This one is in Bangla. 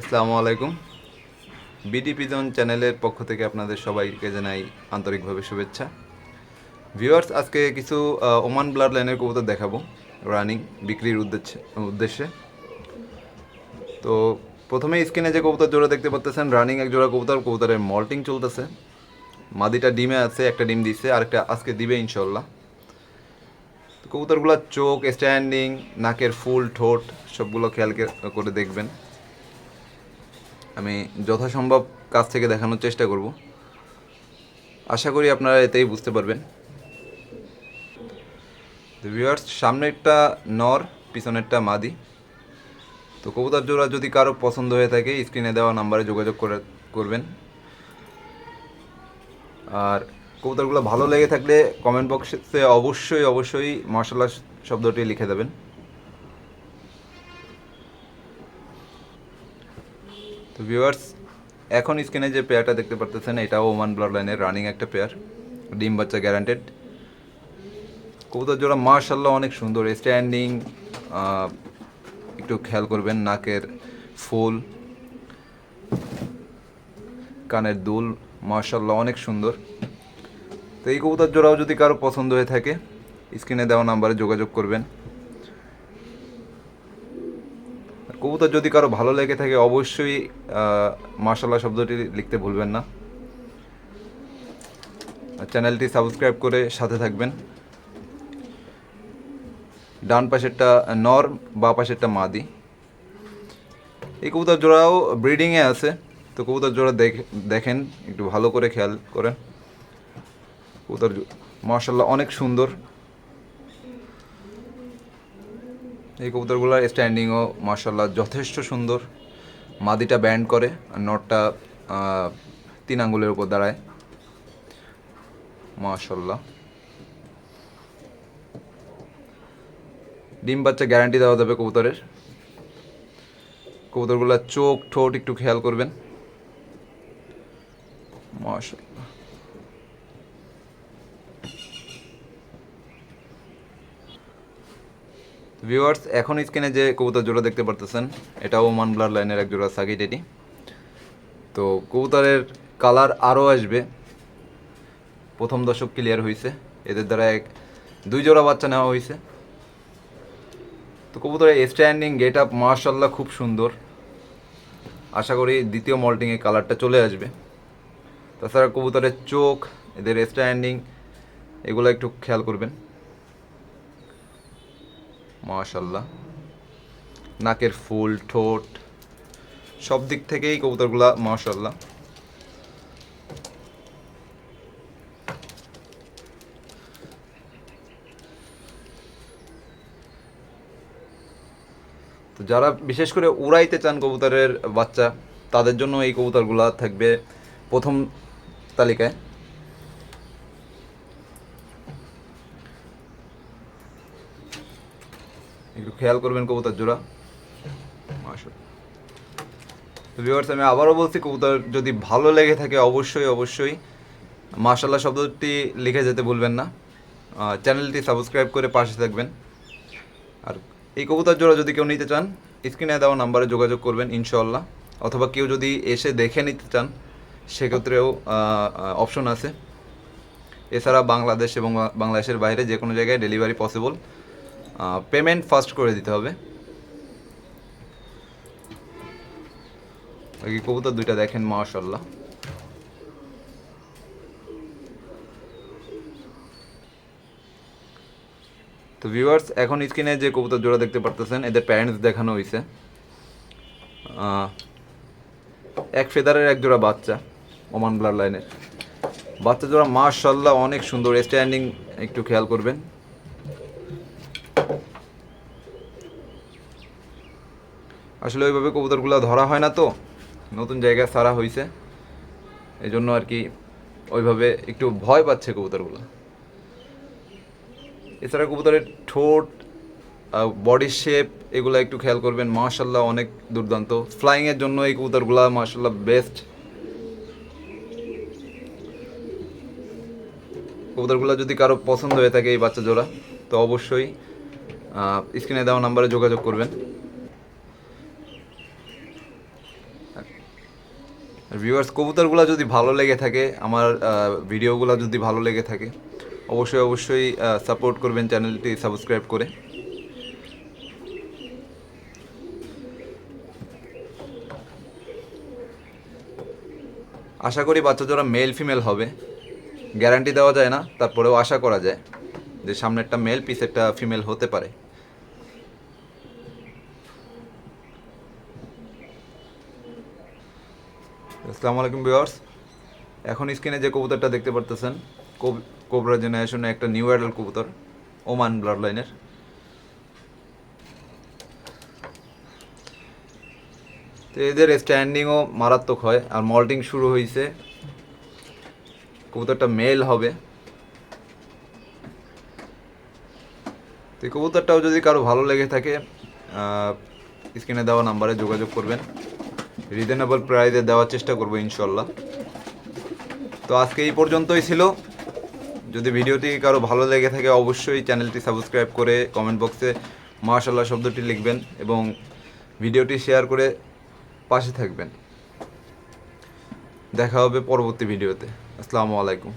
আসসালামু আলাইকুম। বিডি পিজন চ্যানেলের পক্ষ থেকে আপনাদের সবাইকে জানাই আন্তরিকভাবে শুভেচ্ছা। ভিউয়ার্স, আজকে কিছু ওমান ব্লাড লাইনের কবুতর দেখাবো, রানিং, বিক্রির উদ্দেশ্যে উদ্দেশ্যে। তো প্রথমে স্ক্রিনে যে কবুতর জোড়া দেখতে পাচ্ছেন রানিং এক জোড়া কবুতর, কবুতরের মল্টিং চলতেছে। মাদিটা ডিমে আছে, একটা ডিম দিছে, আরেকটা আজকে দিবে ইনশাল্লাহ কবুতরগুলোর চোখ স্ট্যান্ডিং নাকের ফুল, ঠোঁট, সবগুলো খেয়াল করে দেখবেন। আমি যথাসম্ভব কাছ থেকে দেখানোর চেষ্টা করব। আশা করি আপনারা এতেই বুঝতে পারবেন। ভিউয়ার্স সামনেরটা নর, পিছনেরটা মাদি। তো কবুতর জোড়া যদি কারও পছন্দ হয়ে থাকে স্ক্রিনে দেওয়া নাম্বারে যোগাযোগ করে, করবেন। আর কবুতরগুলো ভালো লেগে থাকলে কমেন্ট বক্সে অবশ্যই অবশ্যই মার্শাল্লাহ শব্দটি লিখে দেবেন। তো ভিউয়ার্স এখন স্ক্রিনে যে পেয়ারটা দেখতে পারতেছেন এটাও ওমান ব্লাড লাইনের রানিং একটা পেয়ার ডিম বাচ্চা গ্যারান্টেড কবুতর জোড়া মার্শাল্লাহ অনেক সুন্দর স্ট্যান্ডিং একটু খেয়াল করবেন, নাকের ফুল, কানের দুল মার্শাল্লাহ অনেক সুন্দর। তো এই কবুতর জোড়াও যদি কারও পছন্দ হয়ে থাকে, স্ক্রিনে দেওয়া নাম্বারে যোগাযোগ করবেন আর কবুতর যদি কারও ভালো লেগে থাকে, অবশ্যই মার্শাল্লাহ শব্দটি লিখতে ভুলবেন না। চ্যানেলটি সাবস্ক্রাইব করে সাথে থাকবেন। ডান পাশেরটা নর, বা পাশেরটা মাদি। এই কবুতর জোড়াও ব্রিডিংয়ে আছে, তো কবুতর জোড়া দেখ- দেখেন, একটু ভালো করে খেয়াল করেন। কবুতর মার্শাল্লাহ অনেক সুন্দর। এই কবুতরগুলোর স্ট্যান্ডিংও মার্শাল্লাহ যথেষ্ট সুন্দর। মাদিটা ব্যান্ড করে আর নটটা তিন আঙ্গুলের উপর দাঁড়ায়। মার্শাল্লাহ ডিম বাচ্চা গ্যারান্টি দেওয়া যাবে কবুতরের। কবুতরগুলোর চোখ ঠোঁট একটু খেয়াল করবেন। মার্শাল্লাহ ভিউয়ার্স এখন স্ক্রিনে যে কবুতর জোড়া দেখতে পারতেছেন, এটাও ওমান ব্লার লাইনের এক জোড়া সাগিট এটি। তো কবুতরের কালার আরও আসবে। প্রথম দশক ক্লিয়ার হয়েছে এদের দ্বারা এক, দুই জোড়া বাচ্চা নেওয়া হয়েছে তো কবুতরের স্ট্যান্ডিং গেট আপ মার্শাল্লাহ খুব সুন্দর। আশা করি দ্বিতীয় মল্টিংয়ে কালারটা চলে আসবে। তাছাড়া কবুতরের চোখ, এদের স্ট্যান্ডিং এগুলো একটু খেয়াল করবেন। মাশাল্লাহ নাকের ফুল, ঠোঁট, সব দিক থেকেই কবুতরগুলা মাশাল্লাহ তো যারা বিশেষ করে উড়াইতে চান কবুতরের বাচ্চা, তাদের জন্য এই কবুতরগুলা থাকবে প্রথম তালিকায়। একটু খেয়াল করবেন কবুতর জোড়া। ভিউয়ার্স আমি আবারও বলছি, কবুতর যদি ভালো লেগে থাকে, অবশ্যই অবশ্যই। মাশাল্লাহ শব্দটি লিখে যেতে ভুলবেন না। চ্যানেলটি সাবস্ক্রাইব করে পাশে থাকবেন। আর এই কবুতর জোড়া যদি কেউ নিতে চান, স্ক্রিনে দেওয়া নাম্বারে যোগাযোগ করবেন ইনশাল্লাহ অথবা কেউ যদি এসে দেখে নিতে চান, সেক্ষেত্রেও অপশন আছে। এছাড়া বাংলাদেশ এবং বাংলাদেশের বাইরে যে কোনো জায়গায় ডেলিভারি পসিবল। পেমেন্ট ফার্স্ট করে দিতে হবে। এই কবুতর দুইটা দেখেন মাশাল্লাহ তো ভিউয়ার্স এখন স্ক্রিনে যে কবুতর জোড়া দেখতে পারতেছেন, এদের প্যারেন্টস দেখানো হয়েছে এক ফেদারের এক জোড়া বাচ্চা ওমান ব্লাড লাইনের বাচ্চা জোড়া মাশাল্লাহ অনেক সুন্দর স্ট্যান্ডিং একটু খেয়াল করবেন। আসলে ওইভাবে কবুতরগুলো ধরা হয় না তো। নতুন জায়গায় সারা হয়েছে এই জন্য আর কি ওইভাবে একটু ভয় পাচ্ছে কবুতরগুলো। এছাড়া কবুতরের ঠোঁট বডি শেপ এগুলো একটু খেয়াল করবেন। মাশাল্লাহ অনেক দুর্দান্ত। ফ্লাইংয়ের জন্য এই কবুতরগুলো মাশাল্লাহ বেস্ট কবুতরগুলো যদি কারও পছন্দ হয়ে থাকে এই বাচ্চা জোড়া, তো অবশ্যই স্ক্রিনে দেওয়া নাম্বারে যোগাযোগ করবেন। ভিউয়ার্স কবুতরগুলো যদি ভালো লেগে থাকে, আমার ভিডিওগুলো যদি ভালো লেগে থাকে, অবশ্যই অবশ্যই সাপোর্ট করবেন চ্যানেলটি সাবস্ক্রাইব করে। আশা করি বাচ্চা মেল ফিমেল হবে। গ্যারান্টি দেওয়া যায় না, তারপরেও আশা করা যায় যে সামনেরটা মেল পিসেরটা ফিমেল হতে পারে। আসসালামু আলাইকুম ভিউয়ার্স। এখন স্ক্রিনে যে কবুতরটা দেখতে পারতেছেন কোবরা জেনারেশনে একটা নিউ অ্যাডাল্ট কবুতর, ওমান ব্লাড লাইনের তো এদের স্ট্যান্ডিংও মারাত্মক হয় আর মল্টিং শুরু হয়েছে কবুতরটা মেল হবে। তো কবুতরটাও যদি কারও ভালো লেগে থাকে স্ক্রিনে দেওয়া নাম্বারে যোগাযোগ করবেন। রিজনেবল প্রাইসে দেওয়ার চেষ্টা করব ইনশাল্লাহ। তো আজকে এই পর্যন্তই ছিল। যদি ভিডিওটি কারও ভালো লেগে থাকে, অবশ্যই চ্যানেলটি সাবস্ক্রাইব করে কমেন্ট বক্সে মাশাল্লাহ শব্দটি লিখবেন এবং ভিডিওটি শেয়ার করে পাশে থাকবেন। দেখা হবে পরবর্তী ভিডিওতে। আসসালামু আলাইকুম।